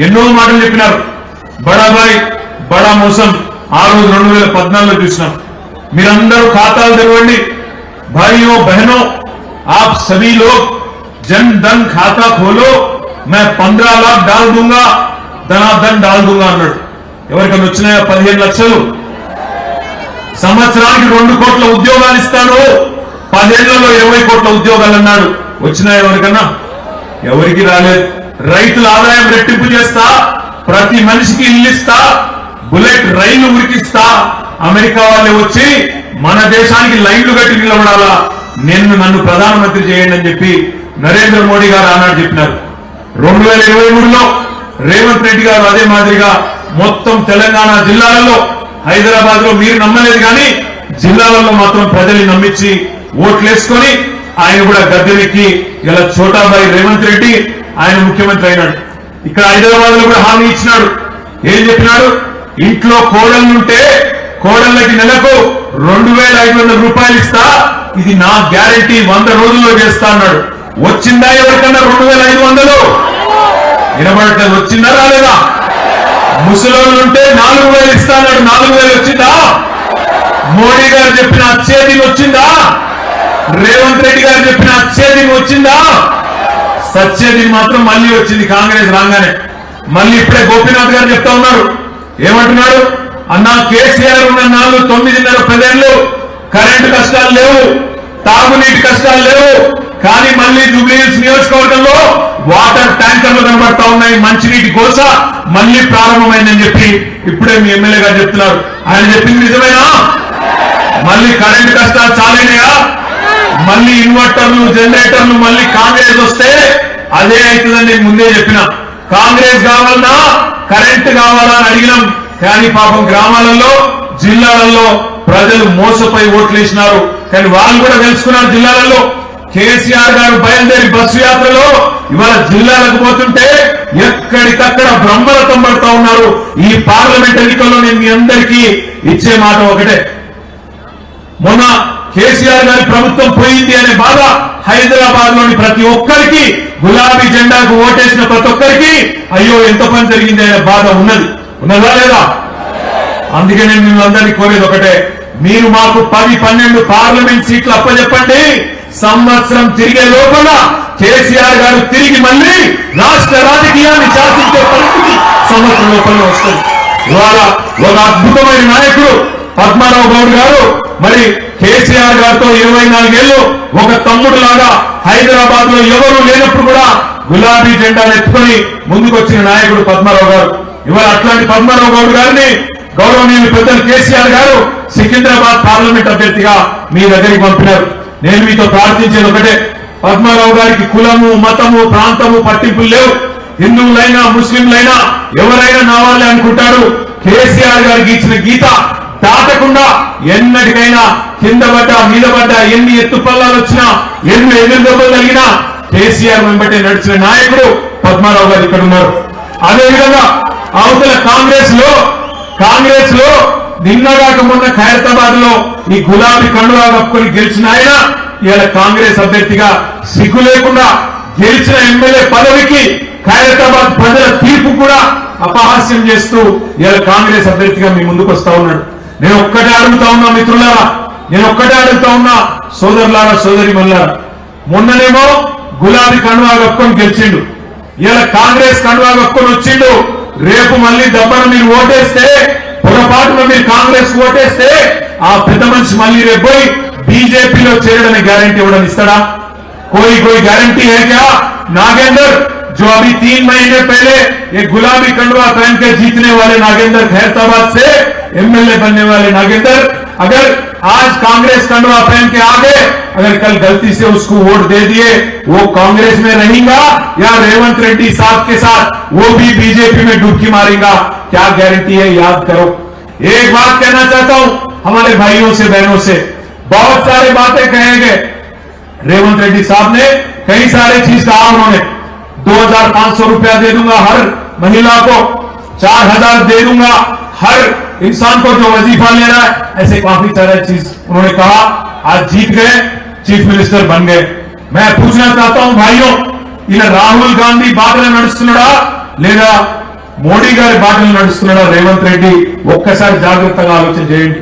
ఎన్నో మాటలు చెప్పినారు. బడాబాయ్ బడా మోసం. ఆ రోజు రెండు వేల పద్నాలుగులో చూసినాం. మీరందరూ ఖాతాలు తెరవండి. భయో బహనో ఆప్ సభీ లోక్ జన్ ధన్ ఖాతా ఖోలో మే పంద్రా లాక్ డాల్ डाल ధనా ధన్ డాల్ దూంగా అన్నాడు. ఎవరికైనా వచ్చినాయా పదిహేను లక్షలు? సంవత్సరానికి రెండు కోట్ల ఉద్యోగాలు ఇస్తాను. పదేళ్ళలో ఇరవై కోట్ల ఉద్యోగాలు అన్నాడు. వచ్చినాయా ఎవరికన్నా? ఎవరికి రాలేదు. రైతుల ఆదాయం రెట్టింపు చేస్తా ప్రతి మనిషికి ఇల్లు ఇస్తా బుల్లెట్ రైలు ఉరికిస్తా అమెరికా వాళ్ళు వచ్చి మన దేశానికి లైన్లు కట్టి నిలబడాలా? నేను నన్ను ప్రధానమంత్రి చేయండి అని చెప్పి నరేంద్ర మోడీ గారు ఆనాడు చెప్పినారు. రెండు వేల ఇరవై మూడులో రేవంత్ రెడ్డి గారు అదే మాదిరిగా మొత్తం తెలంగాణ జిల్లాలలో హైదరాబాద్లో మీరు నమ్మలేదు కానీ జిల్లాలలో మాత్రం ప్రజల్ని నమ్మించి ఓట్లేసుకొని ఆయన కూడా గద్దెనెక్కి ఇలా చోటాబాయి రేవంత్ రెడ్డి ఆయన ముఖ్యమంత్రి అయినాడు. ఇక్కడ హైదరాబాద్లో కూడా హామీ ఇచ్చినాడు. ఏం చెప్పినాడు? ఇంట్లో కోడళ్ళుంటే కోడళ్ళకి నెలకు రెండు వేల ఐదు వందల రూపాయలు ఇస్తా ఇది నా గ్యారంటీ వంద రోజుల్లో చేస్తా అన్నాడు. వచ్చిందా ఎవరికన్నా రెండు వేల ఐదు వందలు? వినబడట్లేదు. వచ్చిందా రాలేదా? ముసలోళ్ళుంటే నాలుగు వేలు ఇస్తాన్నాడు నాలుగు వేలు వచ్చిందా? మోడీ గారు చెప్పిన అచ్చేదిని వచ్చిందా? రేవంత్ రెడ్డి గారు చెప్పిన అచ్చేదిని వచ్చిందా? సత్యది మాత్రం మళ్ళీ వచ్చింది కాంగ్రెస్ రాగానే. మళ్ళీ ఇప్పుడే గోపీనాథ్ గారు చెప్తా ఉన్నారు. ఏమంటున్నాడు? అన్నా కేసీఆర్ ఉన్న నాలుగు తొమ్మిదిన్నర పదేళ్ళు కరెంటు కష్టాలు లేవు తాగునీటి కష్టాలు లేవు. కానీ మళ్ళీ జూబ్లీహిల్స్ నియోజకవర్గంలో వాటర్ ట్యాంకర్లు కనబడతా ఉన్నాయి. మంచినీటి కోస మళ్ళీ ప్రారంభమైందని చెప్పి ఇప్పుడే మీ ఎమ్మెల్యే గారు చెప్తున్నారు. ఆయన చెప్పింది నిజమేనా? మళ్ళీ కరెంటు కష్టాలు చాలైనయా? మళ్ళీ ఇన్వర్టర్లు జనరేటర్లు మళ్ళీ కాంగ్రెస్ వస్తే అదే అవుతుందని నేను ముందే చెప్పిన. కాంగ్రెస్ కావాలన్నా కరెంట్ కావాలా అని అడిగినాం. కానీ పాపం గ్రామాలలో జిల్లాలలో ప్రజలు మోసపోయి ఓట్లేసినారు. కానీ వాళ్ళు కూడా తెలుసుకున్నారు జిల్లాలలో. కేసీఆర్ గారు బయలుదేరి బస్సు యాత్రలో ఇవాళ జిల్లాలకు పోతుంటే ఎక్కడికక్కడ బ్రహ్మరథం పడుతూ ఉన్నారు. ఈ పార్లమెంట్ ఎన్నికల్లో నేను మీ అందరికీ ఇచ్చే మాట ఒకటే. మొన్న కేసీఆర్ గారి ప్రభుత్వం పోయింది అనే బాధ హైదరాబాద్లోని ప్రతి ఒక్కరికి గులాబీ జెండాకు ఓటేసిన ప్రతి ఒక్కరికి అయ్యో ఎంత పని జరిగింది అనే బాధ ఉన్నది. ఉన్నదా లేదా? అందుకే నేను మిమ్మల్ని కోరేది ఒకటే మీరు మాకు పది పన్నెండు పార్లమెంట్ సీట్లు అప్పచెప్పండి సంవత్సరం తిరిగే లోపల కేసీఆర్ గారు తిరిగి మళ్ళీ రాష్ట్ర రాజకీయాన్ని శాసించే పరిస్థితి సంవత్సరం లోపల వస్తుంది. ఇవాళ ఒక అద్భుతమైన నాయకుడు పద్మారావు గౌడ్ గారు మరి కేసీఆర్ గారితో ఇరవై నాలుగేళ్ళు ఒక తమ్ముడు లాగా హైదరాబాద్లో ఎవరు లేనప్పుడు కూడా గులాబీ జెండాను ఎత్తుకొని ముందుకొచ్చిన నాయకుడు పద్మారావు గారు. ఇవాళ అట్లాంటి పద్మారావు గౌడ్ గారిని గౌరవనీయులు పెద్దలు కేసీఆర్ గారు సికింద్రాబాద్ పార్లమెంట్ అభ్యర్థిగా మీ దగ్గరికి పంపినారు. నేను మీతో ప్రార్థించేది ఒకటే పద్మారావు గారికి కులము మతము ప్రాంతము పట్టింపులు లేవు. హిందువులైనా ముస్లింలైనా ఎవరైనా నావాలి అనుకుంటారు. కేసీఆర్ గారికి ఇచ్చిన గీత దాటకుండా ఎన్నటికైనా కింద పడ్డ మీద పడ్డ ఎన్ని ఎత్తు పల్లాలు వచ్చినా ఎన్ని ఎదురు దెబ్బలు కలిగినా కేసీఆర్ వెంబటే నడిచిన నాయకుడు పద్మారావు గారు ఇక్కడ ఉన్నారు. అదేవిధంగా అవతల కాంగ్రెస్లో కాంగ్రెస్లో నిన్న మొన్న ఖైరతాబాద్లో ఈ గులాబీ కండువా కప్పుకొని గెలిచిన ఆయన ఇవాళ కాంగ్రెస్ అభ్యర్థిగా సిగ్గు లేకుండా గెలిచిన ఎమ్మెల్యే పదవికి ఖైరతాబాద్ ప్రజల తీర్పు కూడా అపహాస్యం చేస్తూ ఇవాళ కాంగ్రెస్ అభ్యర్థిగా మీ ముందుకు వస్తా ఉన్నాడు. నేను ఒక్కటే అడుగుతా ఉన్నా మిత్రులారా నేను ఒక్కటే అడుగుతా ఉన్నా సోదరులారా సోదరి మల్లారా మొన్ననేమో గులాబీ కండువా కప్పుకొని గెలిచిండు ఇలా కాంగ్రెస్ కండువా కప్పుకొని వచ్చిండు రేపు మళ్ళీ దెబ్బను మీరు ఓటేస్తే పొరపాటున మీరు కాంగ్రెస్ ఓటేస్తే ఆ పెద్ద మనిషి మళ్ళీ రేపు పోయి బీజేపీలో చేరడానికి గ్యారంటీ ఇవ్వడం ఇస్తాడా कोई कोई गारंटी है क्या नागेंद्र जो अभी तीन महीने पहले ये गुलाबी कंडवा पहन के जीतने वाले नागेंद्र खैरताबाद से एमएलए बनने वाले नागेंद्र, अगर आज कांग्रेस कंडवा पहन के आ गए अगर कल गलती से उसको वोट दे दिए, वो कांग्रेस में रहेगा या रेवंत रेड्डी साहब के साथ, वो भी बीजेपी में डुबकी मारेगा? क्या गारंटी है? याद करो। एक बात कहना चाहता हूँ, हमारे भाइयों से, बहनों से। बहुत सारे बातें कहेंगे रेवंत रेड्डी साहब ने कई सारे चीज़ कहा उन्होंने। दो हज़ार पाँच सौ रुपया दे दूँगा हर महिला को, चार हज़ार दे दूँगा हर इंसान को जो वजीफा ले रहा है ऐसे काफी सारे चीज उन्होंने कहा आज जीत गए चीफ मिनिस्टर बन गए मैं पूछना चाहता हूं भाइयों ఈయన రాహుల్ గాంధీ బాధలు నడుస్తున్నాడా లేదా మోడీ గారి బాటలు నడుస్తున్నాడా రేవంత్ రెడ్డి ఒక్కసారి జాగ్రత్తగా ఆలోచన చేయండి